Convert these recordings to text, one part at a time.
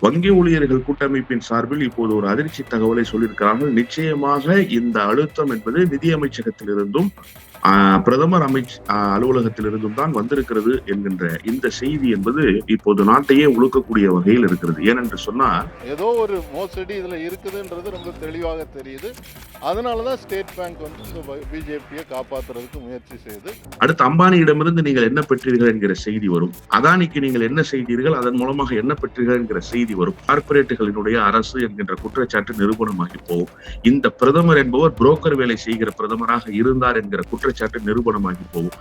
வங்கி ஊழியர்கள் கூட்டமைப்பின் சார்பில் இப்போது ஒரு அதிர்ச்சி தகவலை சொல்லியிருக்கிறார்கள். நிச்சயமாக இந்த அழுத்தம் என்பது நிதியமைச்சகத்திலிருந்தும் பிரதமர் அமைச் ஆஹ், அலுவலகத்திலிருந்தும் தான் வந்திருக்கிறது என்கின்ற இந்த செய்தி என்பது இப்போது நாட்டையே உழுக்கக்கூடிய வகையில் இருக்கிறது. ஏனென்று சொன்னால் ஏதோ ஒரு மோசடி இதுல இருக்குதுன்றது ரொம்ப தெளிவாக தெரியுது. அதனால தான் ஸ்டேட் பேங்க் வந்து பிஜேபியை காப்பாத்துறதுக்கு முயற்சி செய்யுது. அடுத்து அம்பானியிடமிருந்து நீங்கள் என்ன பெற்றீர்கள் என்கிற செய்தி வரும். அதானிக்கு நீங்கள் என்ன செய்தீர்கள் அதன் மூலமாக என்ன பெற்றீர்கள் என்கிற செய்தி வரும். கார்ப்பரேட்டுகளினுடைய அரசு என்கின்ற குற்றச்சாட்டு நிரூபணமாகி போகும். இந்த பிரதமர் என்பவர் புரோக்கர் வேலை செய்கிற பிரதமராக இருந்தார் என்கிற குற்றச்சாட்டு நிரூபணமாகி போகும்.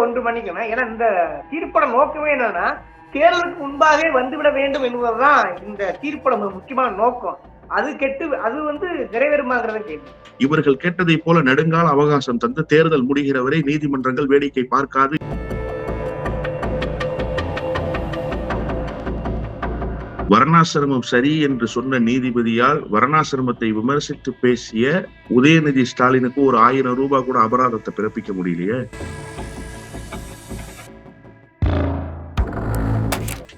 ஒன்று பண்ணிக்கணும் ஏன்னா இந்த தீர்ப்பட நோக்கமே என்னன்னா தேர்தலுக்கு முன்பாகவே வந்துவிட வேண்டும் என்பதுதான் இந்த தீர்ப்பட முக்கியமான நோக்கம். அது கெட்டு அது வந்து நிறைவேறுமாங்கிறத கேள்வி. இவர்கள் கேட்டதைப் போல நெடுங்கால அவகாசம் தந்து தேர்தல் முடிகிற வரை நீதிமன்றங்கள் வேடிக்கை பார்க்காது. வர்ணாசிரமம் சரி என்று சொன்ன நீதிபதியால் வர்ணாசிரமத்தை விமர்சித்து பேசிய உதயநிதி ஸ்டாலினுக்கு ஒரு ஆயிரம் ரூபாய் கூட அபராதத்தை பிறப்பிக்க முடியலையே.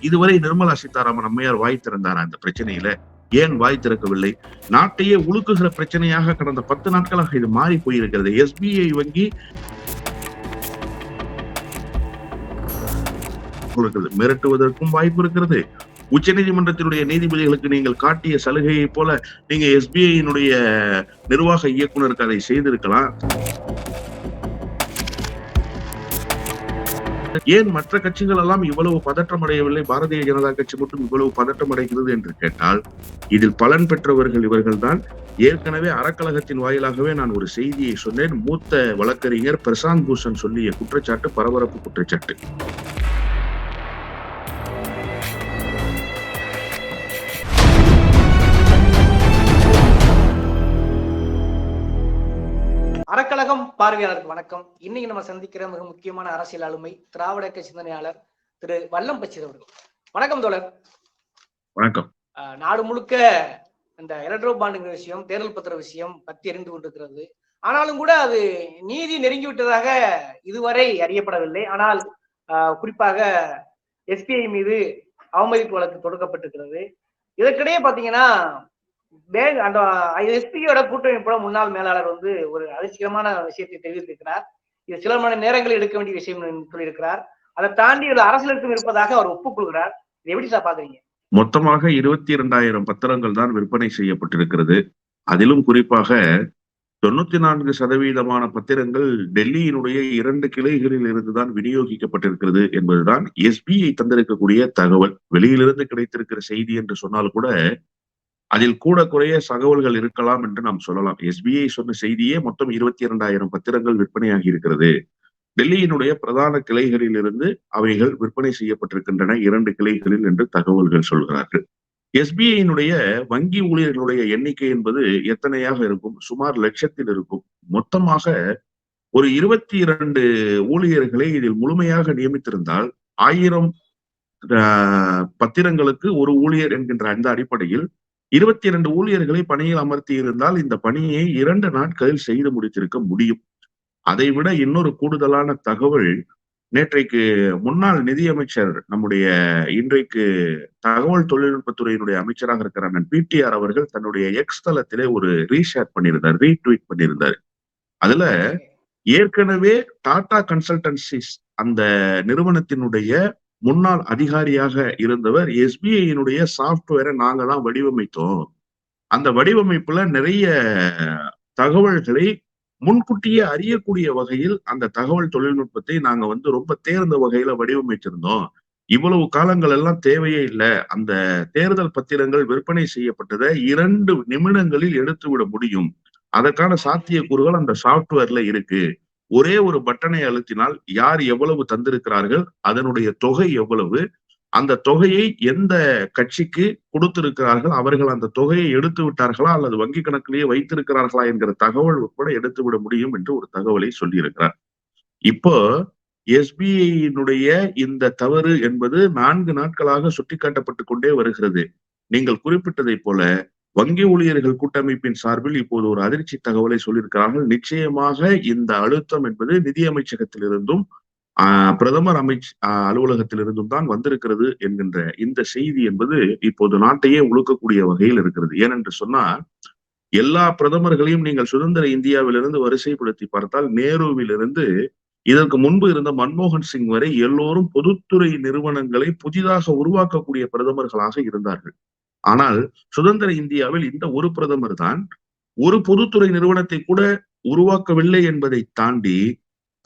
இதுவரை நிர்மலா சீதாராமன் அம்மையார் வாய் திறந்தாரா இந்த பிரச்சனையில? ஏன் வாய் திறக்கவில்லை? நாட்டையே உழுக்குகிற பிரச்சனையாக கடந்த பத்து நாட்களாக இது மாறி போயிருக்கிறது. எஸ்பிஐ வங்கி மிரட்டுவதற்கும் வாய்ப்பு இருக்கிறது. உச்சநீதிமன்றத்தினுடைய நீதிபதிகளுக்கு நீங்கள் காட்டிய சலுகையை போல நீங்க எஸ்பிஐயினுடைய நிர்வாக இயக்குனருக்கு அதை செய்திருக்கலாம். ஏன் மற்ற கட்சிகள் எல்லாம் இவ்வளவு பதற்றம் அடையவில்லை? பாரதிய ஜனதா கட்சி மட்டும் இவ்வளவு பதற்றம் அடைகிறது என்று கேட்டால் இதில் பலன் பெற்றவர்கள் இவர்கள்தான். ஏற்கனவே அறக்கழகத்தின் வாயிலாகவே நான் ஒரு செய்தியை சொன்னேன். மூத்த வழக்கறிஞர் பிரசாந்த் பூஷன் சொல்லிய குற்றச்சாட்டு பரபரப்பு குற்றச்சாட்டு. பார்வையாளருக்கு வணக்கம். இன்னைக்கு நம்ம சந்திக்கிற மிக முக்கியமான அரசியல் ஆளுமை திராவிட இயக்க சிந்தனையாளர் திரு வல்லம் பச்சீர் அவர்கள். வணக்கம் தோழர். வணக்கம். நாடு முழுக்க இந்த எலக்ட்ரோ பாண்டுங்கிற விஷயம் தேர்தல் பத்திர விஷயம் பத்தி எரிந்து கொண்டிருக்கிறது. ஆனாலும் கூட அது நீதி நெருங்கி விட்டதாக இதுவரை அறியப்படவில்லை. ஆனால் குறிப்பாக எஸ்பிஐ மீது அவமதிப்பு வழக்கு தொடுக்கப்பட்டிருக்கிறது. இதற்கிடையே பாத்தீங்கன்னா பேங்க் அந்த எஸ்பியோட கூட்டமைப்போட முன்னாள் மேலாளர் வந்து ஒரு அதிர்ச்சிகரமான விஷயத்தை தெரிவித்திருக்கிறார். இது சில மணி நேரங்களில் எடுக்க வேண்டிய விஷயம் சொல்லியிருக்கிறார். அதை தாண்டி ஒரு அரசியலுக்கும் இருப்பதாக அவர் ஒப்புக்கொள்கிறார். இது எப்படி சார் பாக்குறீங்க மொத்தமாக இருபத்தி இரண்டாயிரம் பத்திரங்கள் தான் விற்பனை செய்யப்பட்டிருக்கிறது. அதிலும் குறிப்பாக தொண்ணூத்தி நான்கு சதவீதமான பத்திரங்கள் டெல்லியினுடைய இரண்டு கிளைகளில் இருந்துதான் விநியோகிக்கப்பட்டிருக்கிறது என்பதுதான் எஸ்பிஐ தந்திருக்கக்கூடிய தகவல். வெளியிலிருந்து கிடைத்திருக்கிற செய்தி என்று சொன்னால் கூட அதில் கூட குறைய தகவல்கள் இருக்கலாம் என்று நாம் சொல்லலாம். எஸ்பிஐ சொன்ன செய்தியே மொத்தம் இருபத்தி இரண்டாயிரம் பத்திரங்கள் விற்பனையாகி இருக்கிறது. டெல்லியினுடைய பிரதான கிளைகளில் இருந்து அவைகள் விற்பனை செய்யப்பட்டிருக்கின்றன. இரண்டு கிளைகளில் என்று தகவல்கள் சொல்கிறார்கள். எஸ்பிஐயினுடைய வங்கி ஊழியர்களுடைய எண்ணிக்கை என்பது எத்தனையாக இருக்கும்? சுமார் லட்சத்தில் இருக்கும். மொத்தமாக ஒரு இருபத்தி இரண்டு ஊழியர்களை இதில் முழுமையாக நியமித்திருந்தால் ஆயிரம் ஆஹ், பத்திரங்களுக்கு ஒரு ஊழியர் என்கின்ற அந்த அடிப்படையில் இருபத்தி இரண்டு ஊழியர்களை பணியில் அமர்த்தி இருந்தால் இந்த பணியை இரண்டு நாட்களில் செய்து முடித்திருக்க முடியும். அதைவிட இன்னொரு கூடுதலான தகவல் நேற்றைக்கு முன்னாள் நிதியமைச்சர் நம்முடைய இன்றைக்கு தகவல் தொழில்நுட்பத்துறையினுடைய அமைச்சராக இருக்கிற அண்ணன் பிடிஆர் அவர்கள் தன்னுடைய எக்ஸ் தளத்திலே ஒரு ரீஷேர் பண்ணியிருந்தார் ரீட்வீட் பண்ணியிருந்தார். அதுல ஏற்கனவே டாடா கன்சல்டன்சிஸ் அந்த நிறுவனத்தினுடைய முன்னாள் அதிகாரியாக இருந்தவர் எஸ்பிஐயினுடைய சாஃப்ட்வேரை நாங்க தான் வடிவமைத்தோம். அந்த வடிவமைப்புல நிறைய தகவல்களை முன்கூட்டியே அறியக்கூடிய வகையில் அந்த தகவல் தொழில்நுட்பத்தை நாங்க வந்து ரொம்ப தேர்ந்த வகையில வடிவமைச்சிருந்தோம். இவ்வளவு காலங்கள் எல்லாம் தேவையே இல்லை. அந்த தேர்தல் பத்திரங்கள் விற்பனை செய்யப்பட்டதை இரண்டு நிமிடங்களில் எடுத்து விட முடியும். அதற்கான சாத்தியக்கூறுகள் அந்த சாஃப்ட்வேர்ல இருக்கு. ஒரே ஒரு பட்டனை அழுத்தினால் யார் எவ்வளவு தந்திருக்கிறார்கள் அதனுடைய தொகை எவ்வளவு அந்த தொகையை எந்த கட்சிக்கு கொடுத்திருக்கிறார்கள் அவர்கள் அந்த தொகையை எடுத்து விட்டார்களா அல்லது வங்கி கணக்கிலேயே வைத்திருக்கிறார்களா என்கிற தகவல் உட்பட எடுத்து விட முடியும் என்று ஒரு தகவலை சொல்லியிருக்கிறார். இப்போ எஸ்பிஐயினுடைய இந்த தவறு என்பது நான்கு நாட்களாக சுட்டிக்காட்டப்பட்டு கொண்டே வருகிறது. நீங்கள் குறிப்பிட்டதை போல வங்கி ஊழியர்கள் கூட்டமைப்பின் சார்பில் இப்போது ஒரு அதிர்ச்சி தகவலை சொல்லியிருக்கிறார்கள். நிச்சயமாக இந்த அழுத்தம் என்பது நிதியமைச்சகத்திலிருந்தும் ஆஹ் பிரதமர் அமைச் அலுவலகத்திலிருந்தும் தான் வந்திருக்கிறது என்கின்ற இந்த செய்தி என்பது இப்போது நாட்டையே உழுக்கக்கூடிய வகையில் இருக்கிறது. ஏனென்று சொன்னால் எல்லா பிரதமர்களையும் நீங்கள் சுதந்திர இந்தியாவிலிருந்து வரிசைப்படுத்தி பார்த்தால் நேருவிலிருந்து இதற்கு முன்பு இருந்த மன்மோகன் சிங் வரை எல்லோரும் பொதுத்துறை நிறுவனங்களை புதிதாக உருவாக்கக்கூடிய பிரதமர்களாக இருந்தார்கள். ஆனால் சுதந்திர இந்தியாவில் இந்த ஒரு பிரதமர் தான் ஒரு பொதுத்துறை நிறுவனத்தை கூட உருவாக்கவில்லை என்பதை தாண்டி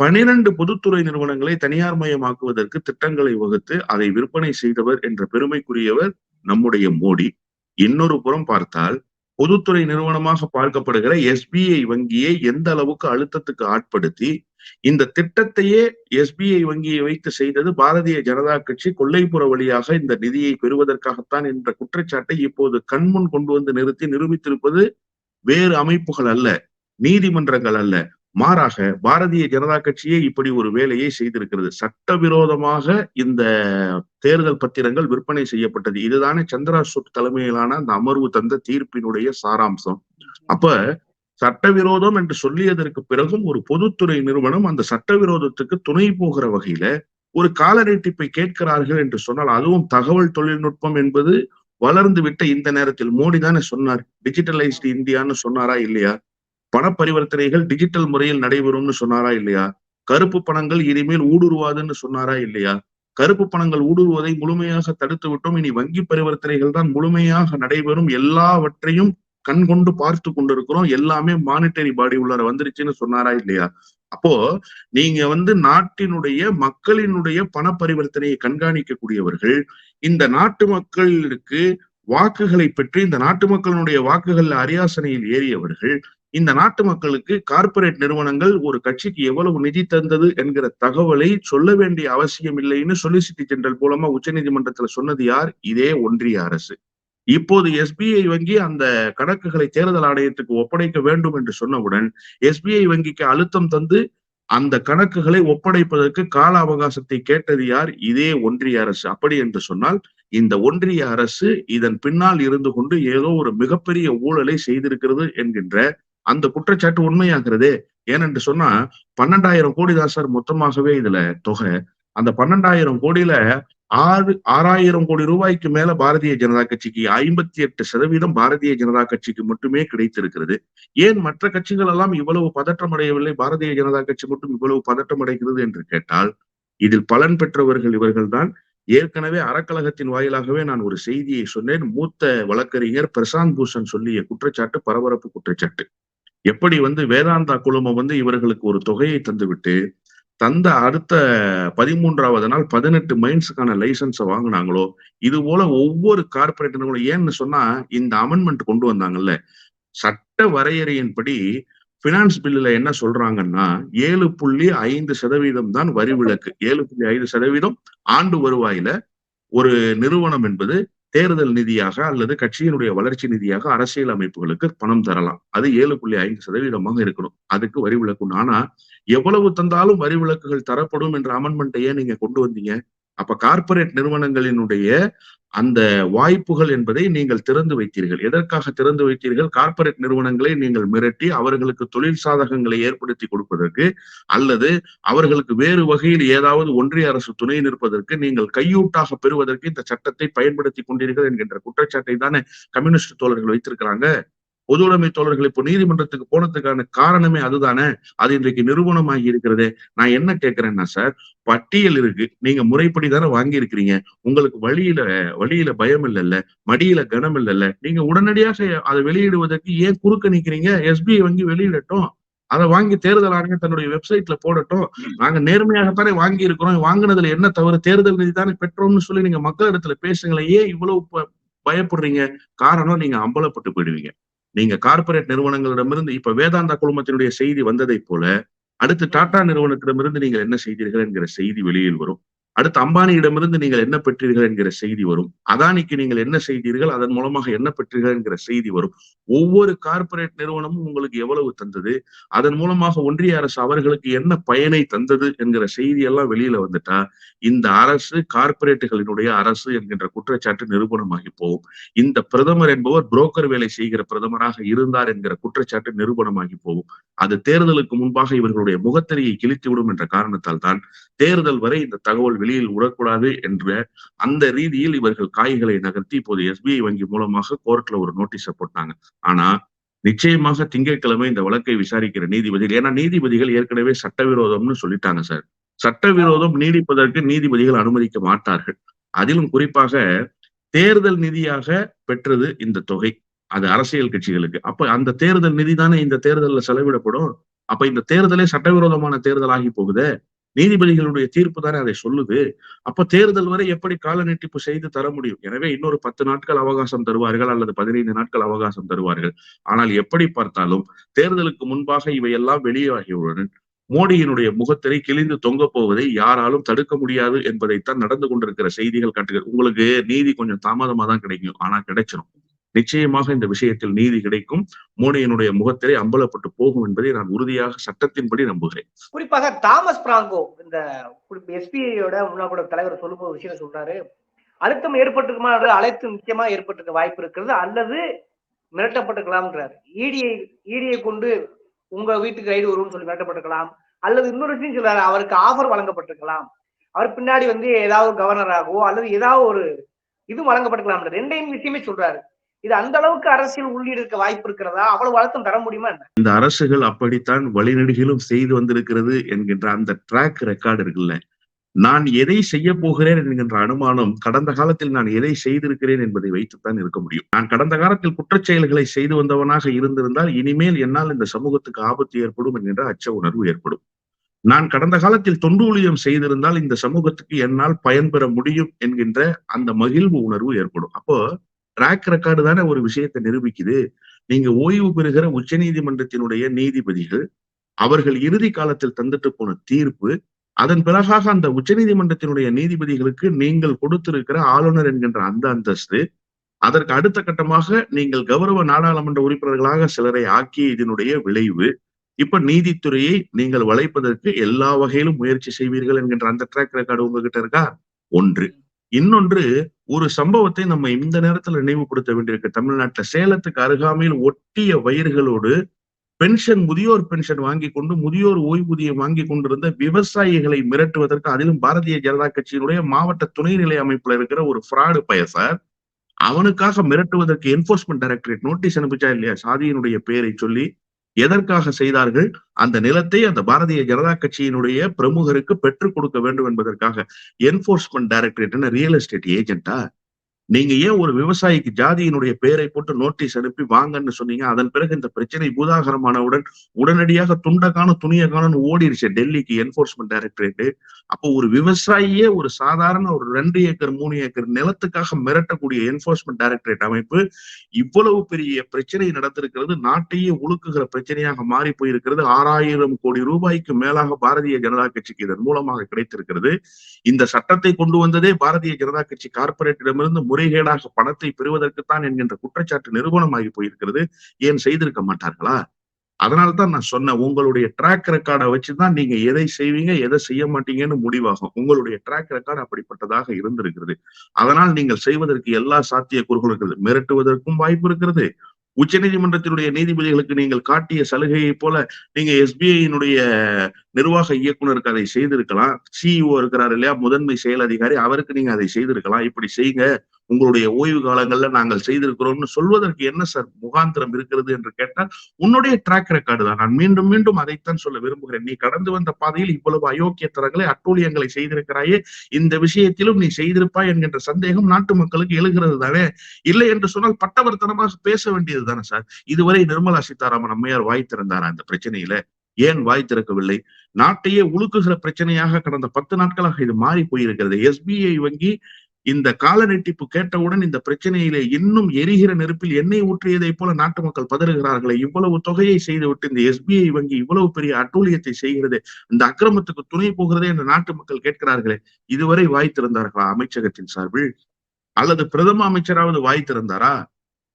பனிரெண்டு பொதுத்துறை நிறுவனங்களை தனியார் மயமாக்குவதற்கு திட்டங்களை வகுத்து அதை விற்பனை செய்தவர் என்ற பெருமைக்குரியவர் நம்முடைய மோடி. இன்னொரு புறம் பார்த்தால் பொதுத்துறை நிறுவனமாக பார்க்கப்படுகிற எஸ்பிஐ வங்கியை எந்த அளவுக்கு அழுத்தத்துக்கு ஆட்படுத்தி இந்த திட்டத்தையே எஸ்பிஐ வங்கியை வைத்து செய்தது பாரதிய ஜனதா கட்சி கொள்ளைப்புற வழியாக இந்த நிதியை பெறுவதற்காகத்தான் என்ற குற்றச்சாட்டை இப்போது கண்முன் கொண்டு வந்து நிறுத்தி நிரூபித்திருப்பது வேறு அமைப்புகள் அல்ல நீதிமன்றங்கள் அல்ல. மாறாக பாரதிய ஜனதா கட்சியே இப்படி ஒரு வேலையை செய்திருக்கிறது. சட்டவிரோதமாக இந்த தேர்தல் பத்திரங்கள் விற்பனை செய்யப்பட்டது. இதுதானே சந்திரா சுட் தலைமையிலான அந்த அமர்வு தந்த தீர்ப்பினுடைய சாராம்சம். அப்ப சட்டவிரோதம் என்று சொல்லியதற்கு பிறகும் ஒரு பொதுத்துறை நிறுவனம் அந்த சட்டவிரோதத்துக்கு துணை போகிற வகையில ஒரு கால நீட்டிப்பை கேட்கிறார்கள் என்று சொன்னால் அதுவும் தகவல் தொழில்நுட்பம் என்பது வளர்ந்து விட்ட இந்த நேரத்தில் மோடி தானே சொன்னார். டிஜிட்டலைஸ்டு இந்தியான்னு சொன்னாரா இல்லையா? பண பரிவர்த்தனைகள் டிஜிட்டல் முறையில் நடைபெறும்னு சொன்னாரா இல்லையா? கருப்பு பணங்கள் இனிமேல் ஊடுருவாதுன்னு சொன்னாரா இல்லையா? கருப்பு பணங்கள் ஊடுருவதை முழுமையாக தடுத்து விட்டோம். இனி வங்கி பரிவர்த்தனைகள் தான் முழுமையாக நடைபெறும். எல்லாவற்றையும் கண்கொண்டு பார்த்து கொண்டிருக்கிறோம். எல்லாமே மானிட்டரி பாடி உள்ளார வந்துருச்சுன்னு சொன்னாரா இல்லையா? அப்போ நீங்க வந்து நாட்டினுடைய மக்களினுடைய பண பரிவர்த்தனையை கண்காணிக்கக்கூடியவர்கள் இந்த நாட்டு மக்களுக்கு வாக்குகளை பெற்று இந்த நாட்டு மக்களுடைய வாக்குகள்ல அரியாசனையில் ஏறியவர்கள் இந்த நாட்டு மக்களுக்கு கார்ப்பரேட் நிறுவனங்கள் ஒரு கட்சிக்கு எவ்வளவு நிதி தந்தது என்கிற தகவலை சொல்ல வேண்டிய அவசியம் இல்லைன்னு சொலிசிட்டி ஜெனரல் மூலமா உச்சநீதிமன்றத்துல சொன்னது யார்? இதே ஒன்றிய அரசு. இப்போது எஸ்பிஐ வங்கி அந்த கணக்குகளை தேர்தல் ஆணையத்துக்கு ஒப்படைக்க வேண்டும் என்று சொன்னவுடன் எஸ்பிஐ வங்கிக்கு அழுத்தம் தந்து அந்த கணக்குகளை ஒப்படைப்பதற்கு கால அவகாசத்தை கேட்டது யார்? இதே ஒன்றிய அரசு. அப்படி என்று சொன்னால் இந்த ஒன்றிய அரசு இதன் பின்னால் இருந்து கொண்டு ஏதோ ஒரு மிகப்பெரிய ஊழலை செய்திருக்கிறது என்கின்ற அந்த குற்றச்சாட்டு உண்மையாகிறதே? ஏனென்று சொன்னா பன்னெண்டாயிரம் கோடி தான் சார் மொத்தமாகவே இதுல தொகை. அந்த பன்னெண்டாயிரம் கோடியில ஆறு ஆறாயிரம் கோடி ரூபாய்க்கு மேல பாரதிய ஜனதா கட்சிக்கு ஐம்பத்தி எட்டு சதவீதம் பாரதிய ஜனதா கட்சிக்கு மட்டுமே கிடைத்திருக்கிறது. ஏன் மற்ற கட்சிகள் எல்லாம் இவ்வளவு பதற்றம் அடையவில்லை? பாரதிய ஜனதா கட்சி மட்டும் இவ்வளவு பதற்றம் அடைகிறது என்று கேட்டால் இதில் பலன் பெற்றவர்கள் இவர்கள்தான் ஏற்கனவே அறக்கழகத்தின் வாயிலாகவே நான் ஒரு செய்தியை சொன்னேன். மூத்த வழக்கறிஞர் பிரசாந்த் பூஷன் சொல்லிய குற்றச்சாட்டு பரபரப்பு குற்றச்சாட்டு. எப்படி வந்து வேதாந்தா குழுமம் வந்து இவர்களுக்கு ஒரு தொகையை தந்துவிட்டு தந்த அடுத்த பதிமூன்றாவது நாள் பதினெட்டு மைன்ஸுக்கான லைசன்ஸை வாங்கினாங்களோ இது போல ஒவ்வொரு கார்பரேட் ஏன்னு சொன்னா இந்த அமெண்ட்மெண்ட் கொண்டு வந்தாங்கல்ல சட்ட வரையறையின்படி பினான்ஸ் பில்லுல என்ன சொல்றாங்கன்னா ஏழு புள்ளி ஐந்து சதவீதம் தான் வரி விலக்கு. ஏழு புள்ளி ஐந்து சதவீதம் ஆண்டு வருவாயில ஒரு நிறுவனம் என்பது தேர்தல் நிதியாக அல்லது கட்சியினுடைய வளர்ச்சி நிதியாக அரசியல் அமைப்புகளுக்கு பணம் தரலாம். அது ஏழு புள்ளி ஐந்து சதவீதமாக இருக்கணும். அதுக்கு வரி விலக்கு. ஆனா எவ்வளவு தந்தாலும் வரி விலக்குகள் தரப்படும் என்ற அமெண்ட்மெண்ட்டை ஏன் நீங்க கொண்டு வந்தீங்க. அப்ப கார்ப்பரேட் நிறுவனங்களினுடைய அந்த வாய்ப்புகள் என்பதை நீங்கள் திறந்து வைத்தீர்கள். எதற்காக திறந்து வைத்தீர்கள்? கார்ப்பரேட் நிறுவனங்களை நீங்கள் மிரட்டி அவர்களுக்கு தொழில் சாதகங்களை ஏற்படுத்தி கொடுப்பதற்கு அல்லது அவர்களுக்கு வேறு வகையில் ஏதாவது ஒன்றிய அரசு துணை நிற்பதற்கு நீங்கள் கையூட்டாக பெறுவதற்கு இந்த சட்டத்தை பயன்படுத்தி கொண்டீர்கள் என்கின்ற குற்றச்சாட்டை தானே கம்யூனிஸ்ட் தோழர்கள் வைத்திருக்கிறாங்க? பொது உடைமை தோழர்கள் இப்போ நீதிமன்றத்துக்கு போனதுக்கான காரணமே அதுதானே? அது இன்றைக்கு நிரூபணமாகி இருக்கிறதே. நான் என்ன கேட்கிறேன்னா சார் பட்டியல் இருக்கு. நீங்க முறைப்படி தானே வாங்கி இருக்கிறீங்க உங்களுக்கு வழியில வழியில பயம் இல்லைல்ல? மடியில கனம் இல்லைல்ல? நீங்க உடனடியாக அதை வெளியிடுவதற்கு ஏன் குறுக்க நிக்கிறீங்க? எஸ்பிஐ வங்கி வெளியிடட்டும். அதை வாங்கி தேர்தல் ஆணையம் தன்னுடைய வெப்சைட்ல போடட்டும். நாங்க நேர்மையாகத்தானே வாங்கி இருக்கிறோம் வாங்கினதுல என்ன தவறு? தேர்தல் நிதி தானே பெற்றோம்னு சொல்லி நீங்க மக்களிடத்துல பேசுங்களேன் ஏன் இவ்வளவு ப- பயப்படுறீங்க? காரணம் நீங்க அம்பலப்பட்டு போயிடுவீங்க. நீங்க கார்ப்பரேட் நிறுவனங்களிடமிருந்து இப்ப வேதாந்தா குழுமத்தினுடைய செய்தி வந்ததை போல அடுத்து டாடா நிறுவனத்திடமிருந்து நீங்கள் என்ன செய்தீர்கள் என்கிற செய்தி வெளியில் வரும். அடுத்து அம்பானியிடமிருந்து நீங்கள் என்ன பெற்றீர்கள் என்கிற செய்தி வரும். அதானிக்கு நீங்கள் என்ன செய்தீர்கள் அதன் மூலமாக என்ன பெற்றீர்கள் என்கிற செய்தி வரும். ஒவ்வொரு கார்பரேட் நிறுவனமும் உங்களுக்கு எவ்வளவு தந்தது அதன் மூலமாக ஒன்றிய அரசு அவர்களுக்கு என்ன பயனை தந்தது என்கிற செய்தி எல்லாம் வெளியில வந்துட்டா இந்த அரசு கார்பரேட்டுகளினுடைய அரசு என்கின்ற குற்றச்சாட்டு நிரூபணமாகி போகும். இந்த பிரதமர் என்பவர் புரோக்கர் வேலை செய்கிற பிரதமராக இருந்தார் என்கிற குற்றச்சாட்டு நிரூபணமாகி போகும். அது தேர்தலுக்கு முன்பாக இவர்களுடைய முகத்திரையை கிழித்துவிடும் என்ற காரணத்தால் தான் தேர்தல் வரை இந்த தகவல் வெளியில் விடக்கூடாது என்ற அந்த ரீதியில் இவர்கள் காய்களை நகர்த்தி இப்போது எஸ்பிஐ வங்கி மூலமாக கோர்ட்ல ஒரு நோட்டீஸை போட்டாங்க. ஆனா நிச்சயமாக திங்கட்கிழமை இந்த வழக்கை விசாரிக்கிற நீதிபதிகள் ஏன்னா நீதிபதிகள் ஏற்கனவே சட்டவிரோதம்னு சொல்லிட்டாங்க சார். சட்டவிரோதம் நீடிப்பதற்கு நீதிபதிகள் அனுமதிக்க மாட்டார்கள். அதிலும் குறிப்பாக தேர்தல் நிதியாக பெற்றது இந்த தொகை. அது அரசியல் கட்சிகளுக்கு. அப்ப அந்த தேர்தல் நிதி தானே இந்த தேர்தலில் செலவிடப்படும்? அப்ப இந்த தேர்தலே சட்டவிரோதமான தேர்தல் ஆகி போகுது? நீதிபதிகளுடைய தீர்ப்பு தானே அதை சொல்லுது. அப்ப தேர்தல் வரை எப்படி கால நீட்டிப்பு செய்து தர முடியும்? எனவே இன்னொரு பத்து நாட்கள் அவகாசம் தருவார்கள் அல்லது பதினைந்து நாட்கள் அவகாசம் தருவார்கள். ஆனால் எப்படி பார்த்தாலும் தேர்தலுக்கு முன்பாக இவையெல்லாம் வெளியாகியுடன் மோடியினுடைய முகத்திரை கிழிந்து தொங்க போவதை யாராலும் தடுக்க முடியாது என்பதைத்தான் நடந்து கொண்டிருக்கிற செய்திகள் காட்டுகிறது. உங்களுக்கு நீதி கொஞ்சம் தாமதமா தான் கிடைக்கும். ஆனா கிடைச்சிடும் நிச்சயமாக இந்த விஷயத்தில் நீதி கிடைக்கும். மோடியினுடைய முகத்திலே அம்பலப்பட்டு போகும் என்பதை நான் உறுதியாக சட்டத்தின்படி நம்புகிறேன். குறிப்பாக தாமஸ் பிராங்கோ இந்த எஸ்பிஐயோட முன்னாள் தலைவர் சொல்லும்போது விஷயம் சொல்றாரு. அழுத்தம் ஏற்பட்டிருக்குமா அல்லது அழைத்து நிச்சயமா ஏற்பட்டிருக்க வாய்ப்பு இருக்கிறது அல்லது மிரட்டப்பட்டிருக்கலாம்ன்றார் ஈடியை ஈடியை கொண்டு உங்க வீட்டுக்கு ரைடு வரும்னு சொல்லி மிரட்டப்பட்டிருக்கலாம். அல்லது இன்னொரு விஷயம் சொல்றாரு அவருக்கு ஆஃபர் வழங்கப்பட்டிருக்கலாம். அவர் பின்னாடி வந்து ஏதாவது கவர்னராகவோ அல்லது ஏதாவது ஒரு இது வழங்கப்பட்டிருக்கலாம். ரெண்டையும் விஷயமே சொல்றாரு. இது அந்த அளவுக்கு அரசியல் உள்ளீடு இருக்க வாய்ப்பு இருக்கிறதா? அவ்வளவு அழுத்தம் தர முடியுமா என்ன? இந்த அரசுகள் அப்படித்தான் வழிநெடுகிலும் செய்து வந்திருக்கிறது என்கின்ற அந்த ட்ராக் ரெக்கார்டு இருக்குல்ல. நான் எதை செய்ய போகிறேன் என்கின்ற அனுமானம் கடந்த காலத்தில் நான் எதை செய்திருக்கிறேன் என்பதை வைத்துத்தான் இருக்க முடியும். நான் கடந்த காலத்தில் குற்றச்செயல்களை செய்து வந்தவனாக இருந்திருந்தால் இனிமேல் என்னால் இந்த சமூகத்துக்கு ஆபத்து ஏற்படும் என்கின்ற அச்ச உணர்வு ஏற்படும். நான் கடந்த காலத்தில் தொண்டூழியம் செய்திருந்தால் இந்த சமூகத்துக்கு என்னால் பயன்பெற முடியும் என்கின்ற அந்த மகிழ்வு உணர்வு ஏற்படும். அப்போ ட்ராக் ரெக்கார்டு தானே ஒரு விஷயத்தை நிரூபிக்குது. நீங்க ஓய்வு பெறுகிற உச்ச நீதிமன்றத்தினுடைய நீதிபதிகள் அவர்கள் இறுதி காலத்தில் தந்துட்டு போன தீர்ப்பு அதன் பிறகாக அந்த உச்சநீதிமன்றத்தினுடைய நீதிபதிகளுக்கு நீங்கள் கொடுத்திருக்கிற ஆளுநர் என்கின்ற அந்த அந்தஸ்து அதற்கு அடுத்த கட்டமாக நீங்கள் கௌரவ நாடாளுமன்ற உறுப்பினர்களாக சிலரை ஆக்கிய இதனுடைய விளைவு. இப்ப நீதித்துறையை நீங்கள் வளைப்பதற்கு எல்லா வகையிலும் முயற்சி செய்வீர்கள் என்கின்ற அந்த ட்ராக் ரெக்கார்டு உங்ககிட்ட இருக்கா? ஒன்று. இன்னொன்று ஒரு சம்பவத்தை நம்ம இந்த நேரத்துல நினைவுபடுத்த வேண்டியிருக்கு. தமிழ்நாட்டுல சேலத்துக்கு அருகாமையில் ஒட்டிய வயிறுகளோடு பென்ஷன் முதியோர் பென்ஷன் வாங்கி கொண்டு முதியோர் ஓய்வூதியம் வாங்கி கொண்டிருந்த விவசாயிகளை மிரட்டுவதற்கு அதிலும் பாரதிய ஜனதா கட்சியினுடைய மாவட்ட துணைநிலை அமைப்புல இருக்கிற ஒரு ஃப்ராடு பயசார் அவனுக்காக மிரட்டுவதற்கு என்போர்ஸ்மெண்ட் டைரக்டரேட் நோட்டீஸ் அனுப்பிச்சா இல்லையா? சாதியினுடைய பெயரை சொல்லி எதற்காக செய்தார்கள்? அந்த நிலத்தை அந்த பாரதிய ஜனதா கட்சியினுடைய பிரமுகருக்கு பெற்றுக் கொடுக்க வேண்டும் என்பதற்காக என்போர்ஸ்மெண்ட் டைரக்டரேட் ரியல் எஸ்டேட் ஏஜென்ட்டா நீங்க ஏன் ஒரு விவசாயிக்கு ஜாதியினுடைய பெயரை போட்டு நோட்டீஸ் அனுப்பி வாங்கன்னு சொன்னீங்க? அதன் பிறகு இந்த பிரச்சனை பூதாகரமானவுடன் உடனடியாக துண்டக்கான துணியக்கானு ஓடிடுச்சு டெல்லிக்கு என்போர்ஸ்மெண்ட் டைரக்டரேட் அப்போ ஒரு விவசாயியே ஒரு சாதாரண ஒரு ரெண்டு ஏக்கர் மூணு ஏக்கர் நிலத்துக்காக மிரட்டக்கூடிய என்போர்ஸ்மெண்ட் டைரக்டரேட் அமைப்பு இவ்வளவு பெரிய பிரச்சனை நடந்திருக்கிறது நாட்டையே உழுக்குகிற பிரச்சனையாக மாறி போயிருக்கிறது. ஆறாயிரம் கோடி ரூபாய்க்கு மேலாக பாரதிய ஜனதா கட்சிக்கு இதன் மூலமாக கிடைத்திருக்கிறது. இந்த சட்டத்தை கொண்டு வந்ததே பாரதிய ஜனதா கட்சி கார்பரேட்டிடமிருந்து முறைகேடாக பணத்தை பெறுவதற்குத்தான் என்கின்ற குற்றச்சாட்டு நிரூபணமாகி போயிருக்கிறது. ஏன் செய்திருக்க மாட்டார்களா? அதனால்தான் நான் சொன்னேன் உங்களுடைய ட்ராக் ரெக்கார்டை வச்சுதான் நீங்க எதை செய்வீங்க எதை செய்ய மாட்டீங்கன்னு முடிவாகும். உங்களுடைய ட்ராக் ரெக்கார்டு அப்படிப்பட்டதாக இருந்திருக்கிறது. அதனால் நீங்கள் செய்வதற்கு எல்லா சாத்தியக்கூறுகளும் இருக்கிறது. மிரட்டுவதற்கும் வாய்ப்பு இருக்கிறது. உச்ச நீதிமன்றத்தினுடைய நீதிபதிகளுக்கு நீங்கள் காட்டிய சலுகையை போல நீங்க எஸ்பிஐயினுடைய நிர்வாக இயக்குநருக்கு அதை செய்திருக்கலாம். சிஇஓ இருக்கிறார் இல்லையா? முதன்மை செயல் அதிகாரி அவருக்கு நீங்க அதை செய்திருக்கலாம். இப்படி செய்யுங்க. உங்களுடைய ஓய்வு காலங்கள்ல நாங்கள் செய்திருக்கிறோம்னு சொல்வதற்கு என்ன சார் முகாந்திரம் இருக்கிறது என்று கேட்டால் உன்னுடைய ட்ராக் ரெக்கார்டு தான். நான் மீண்டும் மீண்டும் அதைத்தான் சொல்ல விரும்புகிறேன். நீ கடந்து வந்த பாதையில் இவ்வளவு அயோக்கியத்தனங்களை அட்டூழியங்களை செய்திருக்கிறாயே இந்த விஷயத்திலும் நீ செய்திருப்பாய் என்கின்ற சந்தேகம் நாட்டு மக்களுக்கு எழுகிறது தானே? இல்லை என்று சொன்னால் பட்டவர்த்தனமாக பேச வேண்டியது தானே சார்? இதுவரை நிர்மலா சீதாராமன் அம்மையார் வாய் திறந்தாரா அந்த பிரச்சனையில? ஏன் வாய் திறக்கவில்லை? நாட்டையே உழுக்குகிற பிரச்சனையாக கடந்த பத்து நாட்களாக இது மாறி போயிருக்கிறது. எஸ்பிஐ வங்கி இந்த கால நீட்டிப்பு கேட்டவுடன் இந்த பிரச்சனையிலே இன்னும் எரிகிற நெருப்பில் எண்ணெய் ஊற்றியதை போல நாட்டு மக்கள் பதறுகிறார்களே இவ்வளவு தொகையை செய்துவிட்டு இந்த எஸ்பிஐ வங்கி இவ்வளவு பெரிய அட்டூழியத்தை செய்கிறது இந்த அக்கிரமத்துக்கு துணை போகிறதே என்று நாட்டு மக்கள் கேட்கிறார்களே இதுவரை வாய் திறந்தார்களா அமைச்சகத்தின் சார்பில்? அல்லது பிரதம அமைச்சராவது வாய் திறந்தாரா?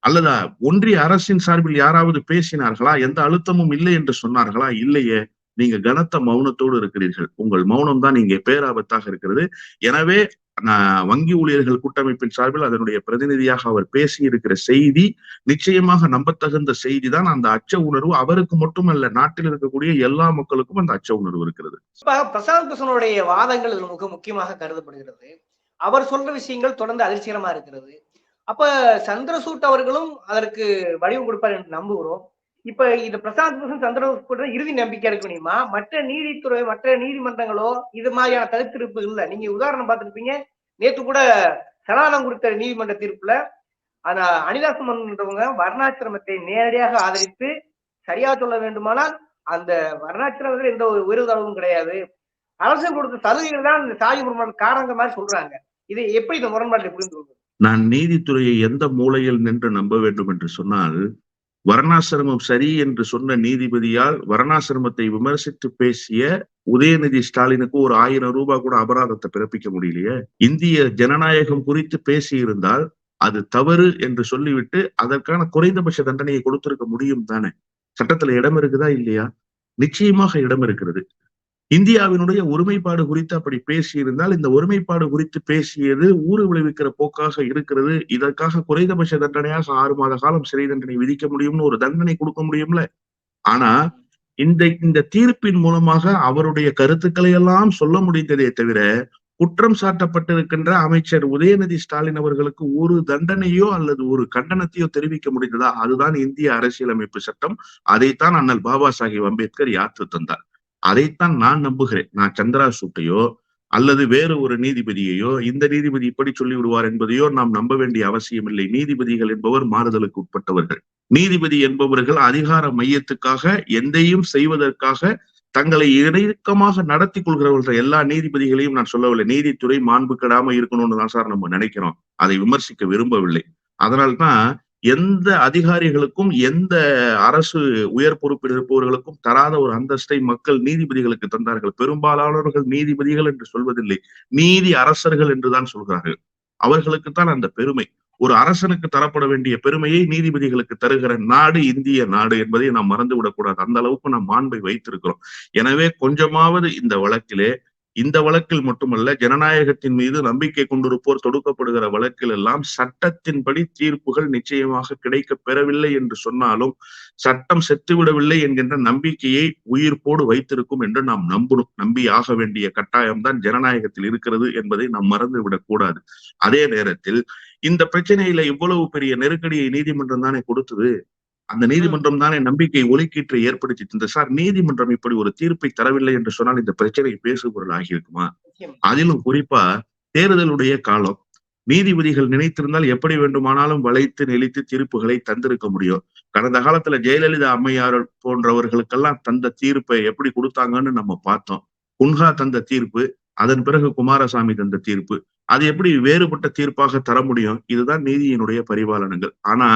அல்லது ஒன்றிய அரசின் சார்பில் யாராவது பேசினார்களா? எந்த அழுத்தமும் இல்லை என்று சொன்னார்களா? இல்லையே நீங்க கனத்த மௌனத்தோடு இருக்கிறீர்கள். உங்கள் மௌனம் தான் இங்கே பேராபத்தாக இருக்கிறது. எனவே வங்கி ஊழியர்கள் கூட்டமைப்பின் சார்பில் அதனுடைய பிரதிநிதியாக அவர் பேசி இருக்கிற செய்தி நிச்சயமாக நம்பத்தகுந்த செய்தி தான் அந்த அச்ச உணர்வு அவருக்கு மட்டுமல்ல நாட்டில் இருக்கக்கூடிய எல்லா மக்களுக்கும் அந்த அச்ச உணர்வு இருக்கிறது. பிரசாத் பிரசாந்த் கிருஷ்ணனுடைய வாதங்கள் மிக முக்கியமாக கருதப்படுகிறது. அவர் சொல்ற விஷயங்கள் தொடர்ந்து அதிர்ச்சிகரமா இருக்கிறது. அப்ப சந்திரசூட் அவர்களும் அதற்கு வடிவம் கொடுப்பார் என்று நம்புகிறோம். இப்ப இது பிரசாந்த் கிருஷ்ணன் சந்திரசூட் இறுதி நம்பிக்கை இருக்க முடியுமா மற்ற நீதித்துறை மற்ற நீதிமன்றங்களோ இது மாதிரியான தடுத்திருப்பு இல்ல. நீங்க உதாரணம் பார்த்திருப்பீங்க. நேத்து கூட சனாதனம் கொடுத்த நீதிமன்ற தீர்ப்புல ஆனா அனிதாசமன்றவங்க வர்ணாசிரமத்தை நேரடியாக ஆதரித்து சரியா சொல்ல வேண்டுமானால் அந்த வர்ணாசிரமத்தில் எந்த ஒரு உயர்தளவும் கிடையாது. அரசு கொடுத்த சலுகைகள் தான் இந்த சாதி முரண்பாடு காரணங்க மாதிரி சொல்றாங்க. இதை எப்படி இந்த முரண்பாட்டை புரிந்து கொள்வது? நான் நீதித்துறையை எந்த மூலையில் நின்று நம்ப வேண்டும் என்று சொன்னால் வர்ணாசிரமம் சரி என்று சொன்ன நீதிபதியால் வர்ணாசிரமத்தை விமர்சித்து பேசிய உதயநிதி ஸ்டாலினுக்கு ஒரு ஆயிரம் ரூபாய் கூட அபராதத்தை பிறப்பிக்க முடியலையே? இந்திய ஜனநாயகம் குறித்து பேசியிருந்தால் அது தவறு என்று சொல்லிவிட்டு அதற்கான குறைந்தபட்ச தண்டனையை கொடுத்திருக்க முடியும் தானே? சட்டத்துல இடம் இருக்குதா இல்லையா? நிச்சயமாக இடம் இருக்கிறது. இந்தியாவினுடைய ஒருமைப்பாடு குறித்து அப்படி பேசியிருந்தால் இந்த ஒருமைப்பாடு குறித்து பேசியது ஊறு விளைவிக்கிற போக்காக இருக்கிறது. இதற்காக குறைந்தபட்ச தண்டனையாக ஆறு மாத காலம் சிறை தண்டனை விதிக்க முடியும்னு ஒரு தண்டனை கொடுக்க முடியும்ல? ஆனா இந்த இந்த தீர்ப்பின் மூலமாக அவருடைய கருத்துக்களை எல்லாம் சொல்ல முடிந்ததே தவிர குற்றம் சாட்டப்பட்டிருக்கின்ற அமைச்சர் உதயநிதி ஸ்டாலின் அவர்களுக்கு ஒரு தண்டனையோ அல்லது ஒரு கண்டனத்தையோ தெரிவிக்க முடிந்ததா? அதுதான் இந்திய அரசியலமைப்பு சட்டம். அதைத்தான் அண்ணல் பாபா சாஹிப் அம்பேத்கர் யாத்து தந்தார். அதைத்தான் நான் நம்புகிறேன். நான் சந்திரா சூட்டையோ அல்லது வேறு ஒரு நீதிபதியையோ இந்த நீதிபதி இப்படி சொல்லி விடுவார் என்பதையோ நாம் நம்ப வேண்டிய அவசியம் இல்லை நீதிபதிகள் என்பவர் மாறுதலுக்கு உட்பட்டவர்கள். நீதிபதி என்பவர்கள் அதிகார மையத்துக்காக எந்தையும் செய்வதற்காக தங்களை இணக்கமாக நடத்தி கொள்கிறவர்கள். எல்லா நீதிபதிகளையும் நான் சொல்லவில்லை. நீதித்துறை மாண்பு கெடாம இருக்கணும்னு தான் சார் நம்ம நினைக்கிறோம். அதை விமர்சிக்க விரும்பவில்லை. அதனால்தான் எந்த அதிகாரிகளுக்கும் எந்த அரசு உயர் பொறுப்பில் இருப்பவர்களுக்கும் தராத ஒரு அந்தஸ்தை மக்கள் நீதிபதிகளுக்கு தந்தார்கள். பெரும்பாலானவர்கள் நீதிபதிகள் என்று சொல்வதில்லை. நீதி அரசர்கள் என்றுதான் சொல்கிறார்கள். அவர்களுக்குத்தான் அந்த பெருமை. ஒரு அரசனுக்கு தரப்பட வேண்டிய பெருமையை நீதிபதிகளுக்கு தருகிற நாடு இந்திய நாடு என்பதை நாம் மறந்து விடக்கூடாது அந்த அளவுக்கு நாம் மாண்பை வைத்திருக்கிறோம். எனவே கொஞ்சமாவது இந்த வழக்கிலே இந்த வழக்கில் மட்டுமல்ல ஜனநாயகத்தின் மீது நம்பிக்கை கொண்டிருப்போர் தொடுக்கப்படுகிற வழக்கில் எல்லாம் சட்டத்தின்படி தீர்ப்புகள் நிச்சயமாக கிடைக்க பெறவில்லை என்று சொன்னாலும் சட்டம் செத்துவிடவில்லை என்கின்ற நம்பிக்கையை உயிர்ப்போடு வைத்திருக்கும் என்று நாம் நம்பணும் நம்பி ஆக வேண்டிய கட்டாயம்தான் ஜனநாயகத்தில் இருக்கிறது என்பதை நாம் மறந்து விடக்கூடாது அதே நேரத்தில் இந்த பிரச்சனையில இவ்வளவு பெரிய நெருக்கடியை நீதிமன்றம் தானே கொடுத்தது? அந்த நீதிமன்றம் தானே நம்பிக்கை ஒலிக்கீற்றை ஏற்படுத்தி தந்த சார் நீதிமன்றம் இப்படி ஒரு தீர்ப்பை தரவில்லை என்று சொன்னால் இந்த பிரச்சனை பேசுபொருள் ஆகியிருக்குமா? அதிலும் குறிப்பா தேர்தலுடைய காலம் நீதிபதிகள் நினைத்திருந்தால் எப்படி வேண்டுமானாலும் வளைத்து நெளித்து தீர்ப்புகளை தந்திருக்க முடியும். கடந்த காலத்துல ஜெயலலிதா அம்மையார் போன்றவர்களுக்கெல்லாம் தந்த தீர்ப்பை எப்படி கொடுத்தாங்கன்னு நம்ம பார்த்தோம். குன்ஹா தந்த தீர்ப்பு அதன் பிறகு குமாரசாமி தந்த தீர்ப்பு. அது எப்படி வேறுபட்ட தீர்ப்பாக தர முடியும்? இதுதான் நீதியினுடைய பரிபாலனங்கள். ஆனா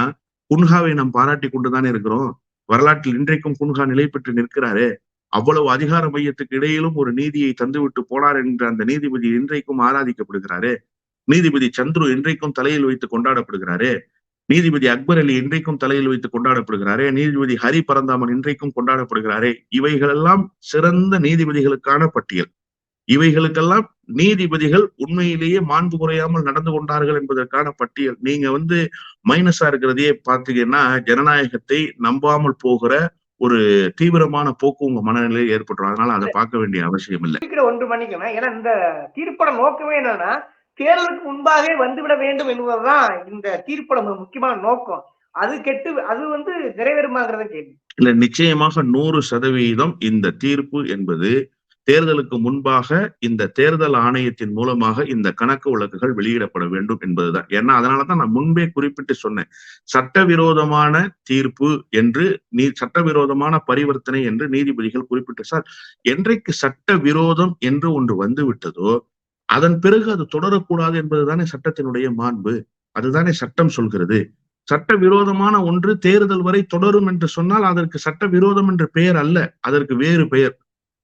குன்ஹாவை நாம் பாராட்டி கொண்டுதானே இருக்கிறோம்? வரலாற்றில் இன்றைக்கும் குன்ஹா நிலை பெற்று நிற்கிறாரு. அவ்வளவு அதிகார மையத்துக்கு இடையிலும் ஒரு நீதியை தந்துவிட்டு போனார் என்ற அந்த நீதிபதி இன்றைக்கும் ஆராதிக்கப்படுகிறாரு. நீதிபதி சந்துரு இன்றைக்கும் தலையில் வைத்து கொண்டாடப்படுகிறாரு. நீதிபதி அக்பர் அலி இன்றைக்கும் தலையில் வைத்து கொண்டாடப்படுகிறாரே. நீதிபதி ஹரி பரந்தாமன் இன்றைக்கும் கொண்டாடப்படுகிறாரே. இவைகளெல்லாம் சிறந்த நீதிபதிகளுக்கான பட்டியல். இவைகளுக்கெல்லாம் நீதிபதிகள் உண்மையிலேயே மாண்பு குறையாமல் நடந்து கொண்டார்கள் என்பதற்கான பட்டியல். நீங்க வந்து மைனஸா இருக்கிறதையே பார்த்தீங்கன்னா ஜனநாயகத்தை நம்பாமல் போகிற ஒரு தீவிரமான போக்கு உங்க மனநிலையில் ஏற்பட்டுரும். அதனால அதை பார்க்க வேண்டிய அவசியம் இல்லை. ஒன்று மன்னிக்கணும். ஏன்னா இந்த தீர்ப்பட நோக்கமே என்னன்னா தேர்தலுக்கு முன்பாகவே வந்துவிட வேண்டும் என்பதுதான் இந்த தீர்ப்பட முக்கியமான நோக்கம். அது கெட்டு அது வந்து நிறைவேறுமாங்கிறத கேள்வி. இல்ல நிச்சயமாக நூறு சதவீதம் இந்த தீர்ப்பு என்பது தேர்தலுக்கு முன்பாக இந்த தேர்தல் ஆணையத்தின் மூலமாக இந்த கணக்கு வழக்குகள் வெளியிடப்பட வேண்டும் என்பதுதான். ஏன்னா அதனாலதான் நான் முன்பே குறிப்பிட்டு சொன்னேன். சட்டவிரோதமான தீர்ப்பு என்று நீ சட்டவிரோதமான பரிவர்த்தனை என்று நீதிபதிகள் குறிப்பிட்டு சார் என்றைக்கு சட்ட விரோதம் என்று ஒன்று வந்து விட்டதோ அதன் பிறகு அது தொடரக்கூடாது என்பதுதானே சட்டத்தினுடைய மாண்பு. அதுதானே சட்டம் சொல்கிறது. சட்ட விரோதமான ஒன்று தேர்தல் வரை தொடரும் என்று சொன்னால் அதற்கு சட்ட விரோதம் என்ற பெயர் அல்ல. அதற்கு வேறு பெயர்.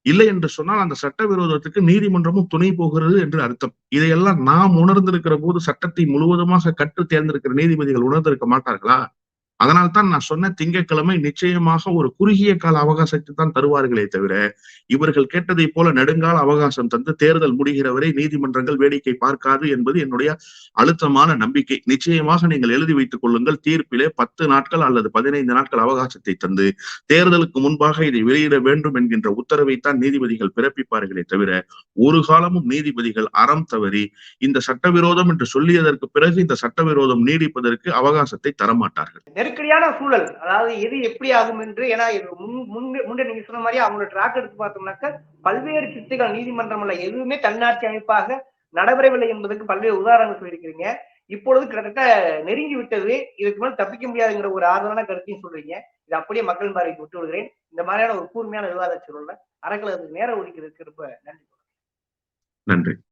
இல்லை என்று சொன்னால் அந்த சட்ட விரோதத்துக்கு நீதிமன்றமும் துணை போகிறது என்று அர்த்தம். இதையெல்லாம் நாம் உணர்ந்திருக்கிற போது சட்டத்தை முழுவதுமாக கற்று தேர்ந்திருக்கிற நீதிபதிகள் உணர்ந்திருக்க மாட்டார்களா? அதனால்தான் நான் சொன்ன திங்கட்கிழமை நிச்சயமாக ஒரு குறுகிய கால அவகாசத்தை தான் தருவார்களே தவிர இவர்கள் கேட்டதை போல நெடுங்கால அவகாசம் தந்து தேர்தல் முடிகிற வரை நீதிமன்றங்கள் வேடிக்கை பார்க்காது என்பது என்னுடைய அழுத்தமான நம்பிக்கை. நிச்சயமாக நீங்கள் எழுதி வைத்துக் கொள்ளுங்கள். தீர்ப்பிலே பத்து நாட்கள் அல்லது பதினைந்து நாட்கள் அவகாசத்தை தந்து தேர்தலுக்கு முன்பாக இதை வெளியிட வேண்டும் என்கின்ற உத்தரவைத்தான் நீதிபதிகள் பிறப்பிப்பார்களே தவிர ஒரு காலமும் நீதிபதிகள் அறம் தவறி இந்த சட்டவிரோதம் என்று சொல்லியதற்கு பிறகு இந்த சட்டவிரோதம் நீடிப்பதற்கு அவகாசத்தை தரமாட்டார்கள். நெருக்கடியான சூழல். அதாவது எது எப்படி ஆகும் என்று ஏன்னா இது முன் முன்னே முன்னே நீங்க சொன்ன மாதிரி அவங்களோட ட்ராக் எடுத்து பார்த்தோம்னாக்க பல்வேறு சித்துகள் நீதிமன்றம் அல்ல எதுவுமே தன்னாட்சி அமைப்பாக நடைபெறவில்லை என்பதற்கு பல்வேறு உதாரணங்கள் சொல்லியிருக்கிறீங்க. இப்பொழுது கிட்டத்தட்ட நெருங்கி விட்டது. இதுக்கு மேல் தப்பிக்க முடியாதுங்கிற ஒரு ஆதரவான கருத்தையும் சொல்றீங்க. இது அப்படியே மக்கள் பார்வைக்கு விட்டு விடுகிறேன் இந்த மாதிரியான ஒரு கூர்மையான விவாத சூழல்ல அறக்கலத்துக்கு நேரம் ஒதுக்கிறதுக்கு ரொம்ப நன்றி. நன்றி.